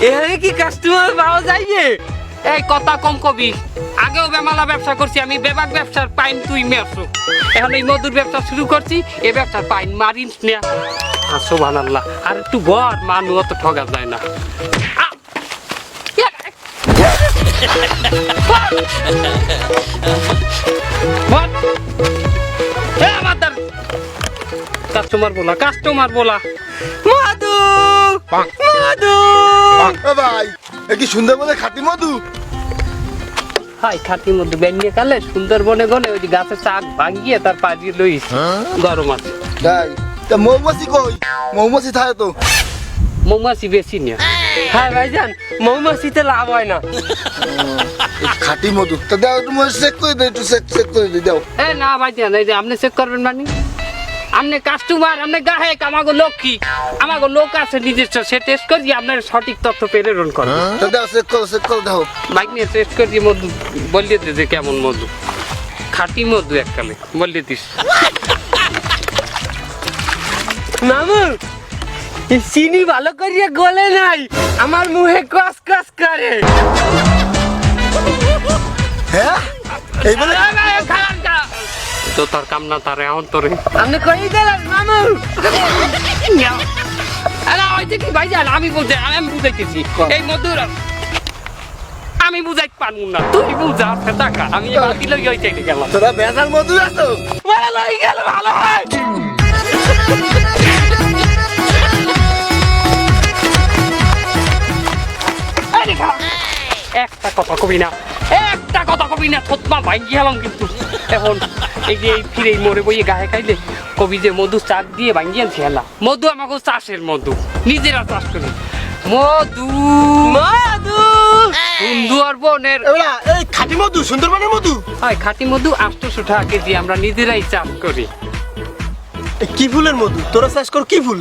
এখানে কি কাস্টমার পাওয়া যায় এই কথা কম কবি। আগেও বেমালা ব্যবসা করছি আমি বেবাক ব্যবসার পাইন তুই মেরছো এখন এই মধুর ব্যবসা শুরু করছি এই ব্যবসার পাইন মারিস না আসো বানাল্লাহ আর একটু বর মানু অত ঠগা যায় না। এ, কাস্টমার বলা কাস্টমার বলা। মধু। ভাই এ কি সুন্দর বলে খাটি মধু? হাই খাটি মধু বেরিয়ে কালে সুন্দরবনে গলে ওই গাছের চাক ভাঙিয়ে তার পাড়িয়ে লইস গরম আছে। তাই তা মৌমাছি কই? মৌমাছি থাকে তো। মৌমাছি বেশি নিয়ে হ্যাঁ ভাইজান মৌমাছিতে লাভ হয় না। এই খাটি মধু। তা দাও একটু চেক করে দে একটু চেক চেক করে দে দাও। এ না ভাইজান এই যে আপনি চেক করবেন মানে? আপনি কাস্টমার আপনি গাহেক আমাকে লক্ষ্মী আমাকে লোক আছে নিজস্ব সে টেস্ট করি আপনার সঠিক তথ্য প্রেরণ করে তা দাও চেক করো চেক করে দাও। বাইক নিয়ে টেস্ট করি মধু বলিয়ে দে যে কেমন মধু। খাঁটি মধু এককালে বলিয়ে দিস। মামু চিনি ভালো করিয়া গলে নাই আমার মুহে কস কস করে। হ্যাঁ? এই বলে তো তার কাম না তারে অন্তরে। আপনি কই দিলেন মামু? আরে ওই যে কি ভাইজান আমি বুঝে আমি বুঝাইতেছি। এই মধুর আমি বুঝাইতে পারব না তুই বুঝা টাকা আমি এবার দিলে ওই চাইতে গেলাম। তোরা বেজাল মধু আছো? ভালো লাগে গেল ভালো হয়। একটা কথা কবি না একটা কথা কবি না থতমা ভাঙ্গি গেলাম কিন্তু। এখন এই যে এই ফিরে মরে বইয়ে গায়ে খাইলে কবি যে মধু চাক দিয়ে মধু আমাকে চাষের মধু নিজেরা চাষ করি। মধু মধু! এই খাটি মধু সুন্দরবনের মধু? হয় খাঁটি মধু আটশোশো টাকা কেজি আমরা নিজেরাই চাষ করি। কি ফুলের মধু? তোরা চাষ কর কি ফুল?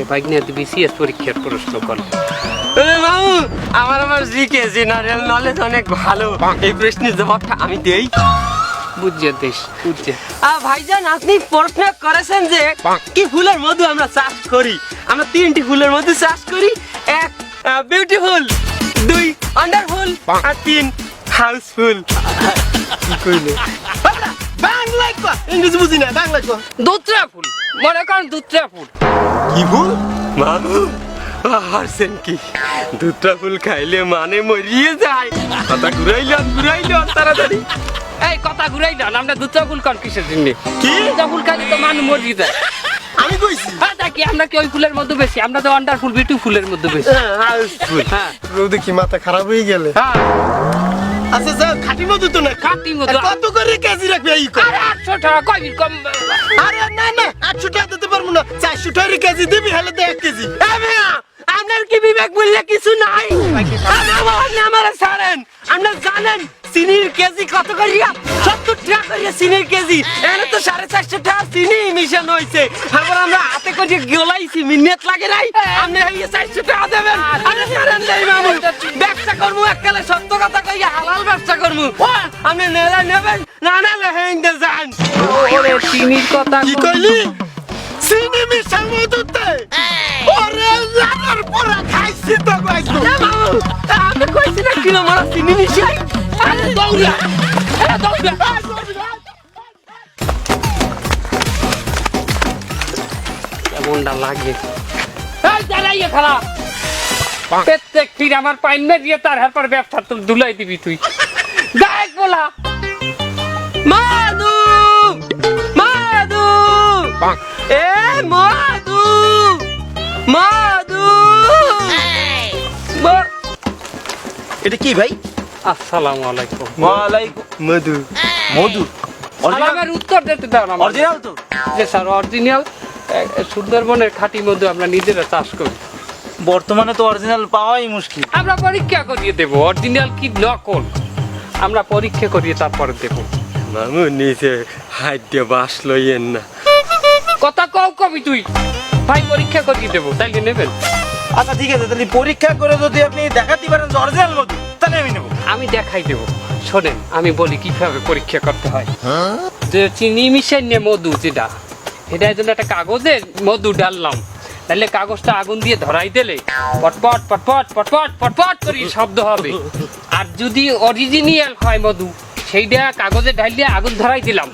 এ নিয়ে বিসিএস পরীক্ষার প্রশ্ন করে। আমার আমার জিকে জেনারেল নলেজ অনেক ভালো। এই প্রশ্নের জবাবটা আমি দেই। বুঝছে দেশ বুঝছে আ ভাইজান আপনি প্রশ্ন করেছেন যে কি ফুলের মধু আমরা চাষ করি? আমরা তিনটি ফুলের মধু চাষ করি। এক বিউটিফুল দুই আন্ডারফুল আর তিন হাউসফুল বাংলায় কো। ইংরেজি বুঝি না বাংলায় কো। দুত্রা ফুল মনে করেন দুত্রা ফুল। কি ফুল? মামু হারছেন কি? দুটা ফুল খাইলে মানে মরিয়ে যায়। কথা ঘুরাইলাম ঘুরাইলাম তাড়াতাড়ি। এই কথা ঘুরাই যান আমরা দুত্রা ফুল কন কিসের জন্য? কি? দুত্রা ফুল খাইলে তো মানুষ মরিয়ে যায়। আমি কইছি। হ্যাঁ দেখি আমরা কি ওই ফুলের মধ্যে বেশি? আমরা তো আন্ডার ফুল বিটু ফুলের মধ্যে বেশি। হ্যাঁ কেউ দেখি মাথা খারাপ হয়ে গেলে? হ্যাঁ। আচ্ছা খাটি মধু তো না। খাঁটি মধু। কত করে কেজি রাখবে এই কো আরে টাকা কয় কম? আরে না না আটশো টাকা দিতে পারব না। চারশো টাকা কেজি দিবি হলে তো এক কেজি। আপনার কি বিবেক বললে কিছু নাই? আমার আমার ছাড়েন। আপনার জানেন চিনির কেজি কত করিয়া সত্তর টাকা করিয়া চিনির কেজি। এখানে তো সাড়ে চারশো টাকা চিনি মিশন হয়েছে আবার আমরা হাতে করে গলাইছি মিনিট লাগে নাই। আপনি এই চারশো টাকা দেবেন। আরে ছাড়েন দেই মামু। ব্যবসা করব এককালে সত্য কথা কইয়া হালাল ব্যবসা করব আপনি নেলা নেবেন না না লেহেঙ্গে যান। ওরে চিনির কথা কি কইলি? চিনি মিশা মধুতে ওরে লাগার পরা খাইছি তো বাইতো মামু আমি কইছি না কিলো মারা চিনি মিশাই আরে দৌড়া আরে দৌড়া কেমনটা লাগে। এই দাঁড়াইয়ে খালা। প্রত্যেক ফির আমার পাইন মেরিয়ে তার হারপর ব্যবসা তো দুলাই দিবি তুই। দেখ বলা। মাদু এ মাদু মাদু মা- এটা কি ভাই? আসসালামু আলাইকুম। ওয়ালাইকুম। মধু। মধু। সালামের উত্তর দিতে দাও না অরিজিনাল তো? যে স্যার অরিজিনাল সুন্দরবনের খাঁটি মধু আমরা নিজেরা চাষ করি। বর্তমানে তো অরিজিনাল পাওয়াই মুশকিল। আমরা পরীক্ষা করিয়ে দেব অরিজিনাল কি নকল? আমরা পরীক্ষা করিয়ে তারপরে দেব। মামু নিচে হাত দিয়ে বাস লইয়েন না। কথা কও কবি তুই। ভাই পরীক্ষা করিয়ে দেবো তাইলে নেবেন। আচ্ছা ঠিক আছে তাহলে পরীক্ষা করে যদি আপনি দেখাতে পারেন যে অরিজিনাল মধু তাহলে আমি নেব। আমি দেখাই দেব। শোনেন আমি বলি কীভাবে পরীক্ষা করতে হয়। যে চিনি মিশাই নিয়ে মধু যেটা এটা জন্য একটা কাগজে মধু ডাললাম। তাহলে কাগজটা আগুন দিয়ে ধরাই দিলে পটপট পটপট পটপট পটপট করে শব্দ হবে। আর যদি অরিজিনাল হয় মধু সেইটা কাগজে ঢালিয়ে আগুন ধরাই দিলাম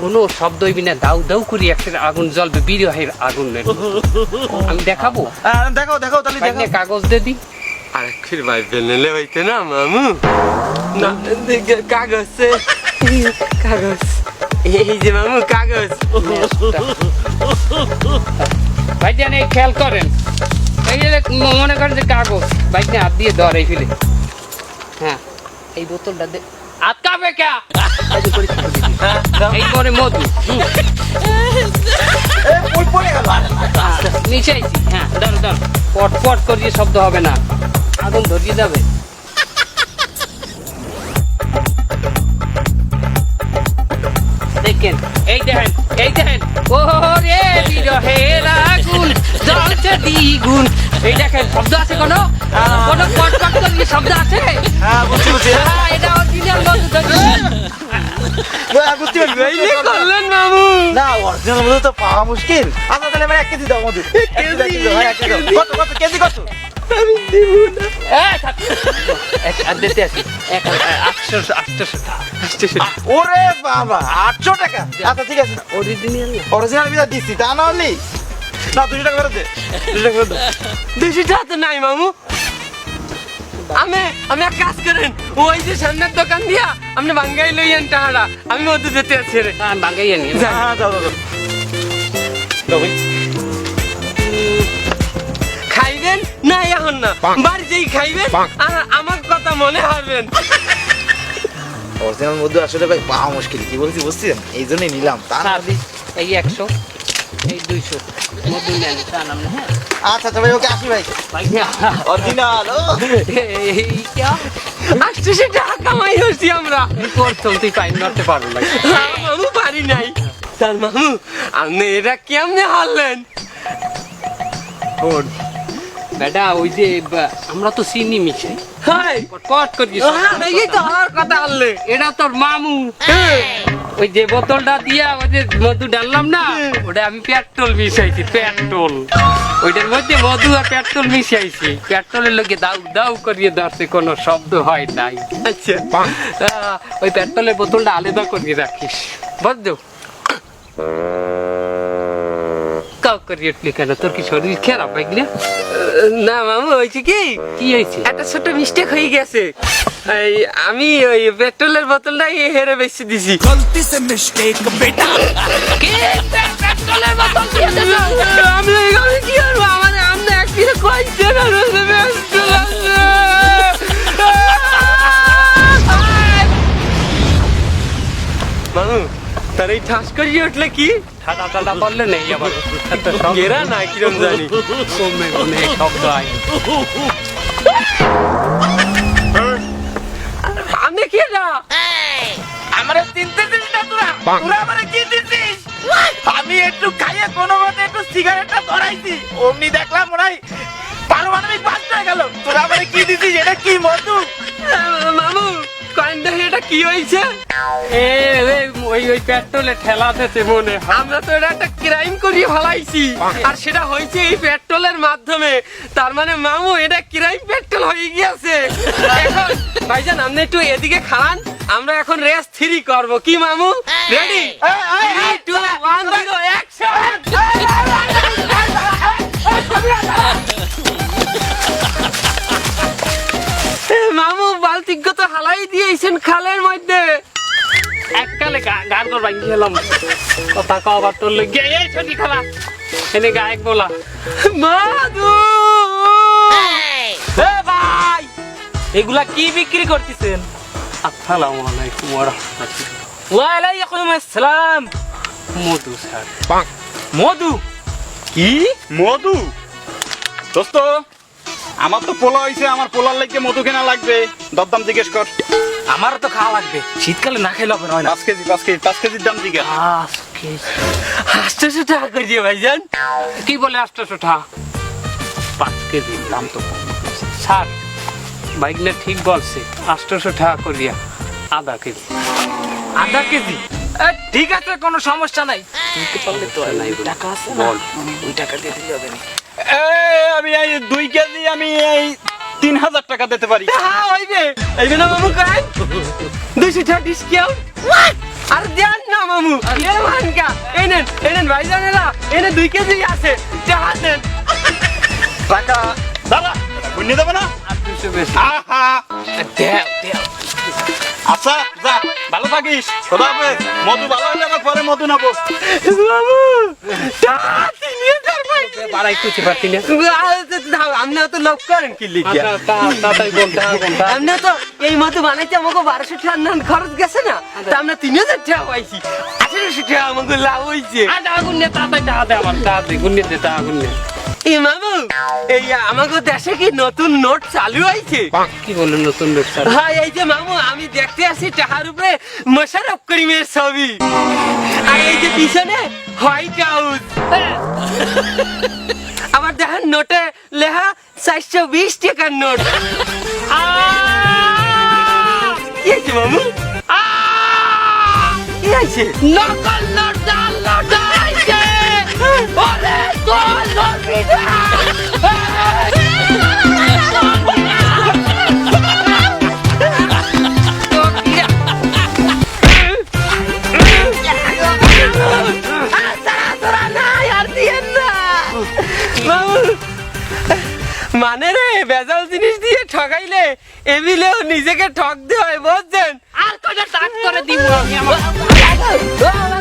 কোনো শব্দ হইবি না দাউ দাউ করি একটা আগুন জ্বলবে বিরহের আগুনের আমি দেখাবো? দেখাও দেখাও তাহলে দেখাও কাগজ দিয়ে দিই আর ফির ভাই বেনেলে হইতে না মামু? না দেখে কাগজ কাগজ। এই যে মামু কাগজ। ভাইজান এই খেয়াল করেন। এই যে মনে করেন যে কাগজ। বাইক হাত দিয়ে ধর এই ফিলে। হ্যাঁ এই বোতলটা দে। আটকাবে কে? এই করে হ্যাঁ। মধু আচ্ছা, নিচে হ্যাঁ ধরো ধরো পট পট করিয়ে শব্দ হবে না। আগুন ধরিয়ে যাবে। দেখেন ও রে বিরহের আগুন জ্বলছে দ্বিগুণ। এই দেখেন শব্দ আছে কোনো? কোনো পট করিয়ে শব্দ আছে? হ্যাঁ বুঝছি বুঝছি। হ্যাঁ, এটা অরিজিনাল মধু তো পাওয়া মুশকিল। আচ্ছা তাহলে আমার এক কেজি দাও মধু কেজি দাও, এক কেজি দাও, এক কেজি দাও। কত কত কেজি কত? থাক। এক- আর দিতে এক আটশো আটশো ওরে বাবা আটশো টাকা? আচ্ছা ঠিক আছে। অরিজিনাল অরিজিনাল বিদা দিচ্ছি তা না। হলি না দুশো টাকা ফেরত দে। দুশো টাকা ফেরত বেশি টাকা তো নাই মামু। আমি আমি এক কাজ করেন ওই যে সামনের দোকান দিয়া আপনি বাঙ্গাই লইয়েন টাহারা আমি মধ্যে যেতে আছি রে। যাও যাও যাও। খাইবেন? না এখন না। বাড়িতেই খাইবেন আর আমার কথা মনে হারবেন। অরিজিনাল মধু আসলে ভাই পাওয়া মুশকিল কি বলছি বুঝছেন? এই জন্যই নিলাম। তা না স্যার এই একশো এই দুইশো। মধু নেন চা নাম হ্যাঁ। আচ্ছা আচ্ছা ভাই ওকে আসি ভাই। অরিজিনাল টাকা কামাই হচ্ছি আমরা করছ তুই পাইন মারতে পারো না। আর মামু পারি নাই। তার মামু আপনি এটা কেমনে হারলেন? বেটা ওই যে আমরা তো চিনি মিশাই কট করি এই তো আমার কথা হারলে এটা তোর মামু। ওই যে বোতলটা দিয়া ওই যে মধু ডাললাম না ওটা আমি পেট্রোল মিশাইছি পেট্রোল। ওইটার মধ্যে মধু আর পেট্রোল মিশাইছি। পেট্রোলের লোকে দাউ দাউ করিয়ে ধরছে কোনো শব্দ হয় নাই। আচ্ছা। ওই পেট্রোলের বোতলটা আলাদা করিয়ে রাখিস। বুঝছ করি উঠলি কেন? তোর কি শরীর খারাপ লাগলে না মামু হয়েছে কি? কি হয়েছে? একটা ছোট মিস্টেক হয়ে গেছে। আমি ওই পেট্রোলের বোতলটা হেরে বেশি দিছি। গলতি সে মিস্টেক বেটা কি? পেট্রোলের বোতল আমি কি করব? উঠলে কি? ঠাডা টাডা করলে নেই আবার। গেরা না কিরম জানি। কমে কমে শব্দ আমি কি না? আমারে চিনতে দিস না তোরা। তোরা আমারে কি দিছিস? আমি একটু খাইয়ে কোনো মতে একটু সিগারেটটা ধরাইছি। অমনি দেখলাম হয় পারমাণবিক বাস্ট হয়ে গেল তোরা আমারে কি দিছিস এটা কি মধু মামু এটা কি হয়েছে এ ওই ওই পেট্রোলে মনে আমরা তো এটা একটা ক্রাইম ফেলাইছি আর সেটা হয়েছে এই পেট্রোলের মাধ্যমে তার মানে মামু এটা ক্রাইম পেট্রোল হয়ে গিয়েছে এখন ভাইজান আপনি একটু এদিকে খান আমরা এখন রেস থ্রি করব কি মামু ready two one zero action মামু বালতিজ্ঞ তো হালাই দিয়েছেন খালের মধ্যে। এককালে গা- গান কর ভাঙি গেলাম কথা কবার তোর লেগে এই ছুটি খেলা। এনে গায়ক বলা। মাধু এ ভাই! এগুলা কি বিক্রি করতেছেন? আসসালামু আলাইকুম ওয়া রাহমাতুল্লাহ। ওয়ালাইকুম আসসালাম। মধু স্যার। মধু? কি? মধু? দোস্ত আমার তো পোলা হয়েছে আমার পোলার লাগবে মধু কেনা লাগবে। দরদাম জিজ্ঞেস কর। আমার তো খাওয়া লাগবে। শীতকালে না খেলে হবে না। পাঁচ কেজি পাঁচ কেজি পাঁচ কেজির দাম জিজ্ঞেস। আটশোশো টাকা করিয়ে ভাইজান। কি বলে আটশোশো টাকা পাঁচ কেজি দাম তো। স্যার বাইক না ঠিক বলছে। আটশোশো টাকা করিয়া আধা কেজি। আধা কেজি? ঠিক আছে কোনো সমস্যা নাই। টাকা আছে বল। ওই টাকা দিয়ে দিলে হবে না। আমি এই দুই কেজি আমি এই তিন হাজার টাকা দিতে পারি। হ্যাঁ হইবে না মামু কাই দুইশো টাকা ডিসকাউন্ট আর দেন না মামু। এ মানকা। এই নেন এই নেন ভাই জানেলা এনে দুই কেজি আছে। টাকা দেন টাকা দাদা দেবে না? আর দুশো বেশি। আহা। দেও দেও। আচ্ছা যা। ভালো থাকিস। খোদা হাফেজ। মধু ভালো হলে আবার পরে মধু নেব। নিয়ে বাড়াই করতে পারতি না। আপনি তো লোক করেন। কি লিখিয়া? আচ্ছা, তা- তাড়াতাড়ি বল, টাকা বল, টাকা। আপনি তো এই মতো বানাইতে আমাকে বারোশো টাকা নান খরচ গেছে না? তা আমরা তিন হাজার টাকা পাইছি। আঠারোশো টাকা আমাকে লাভ হয়েছে আর টাকা গুণ নে, তাড়াতাড়ি টাকা দে আমার, টাকা গুণ নিয়ে দে, টাকা গুণ নে। এই মামু এই আমাকে দেশে কি নতুন নোট চালু হয়েছে কি বলল নতুন লোক স্যার হ্যাঁ এই যে মামু আমি দেখতে আসি টাকার উপরে মোশারফ করিমের ছবি। আর এই যে পিছনে হোয়াইট হাউস। আবার দেখেন নোটে লেখা চারশো বিশ টাকার নোট! কি আছে মামু কি আছে নকল নোট! মানে রে বেজাল জিনিস দিয়ে ঠকাইলে এমিলেও নিজেকে ঠকতে হয় বুঝছেন? আর কয়টা টাক করে দিব আমি আমার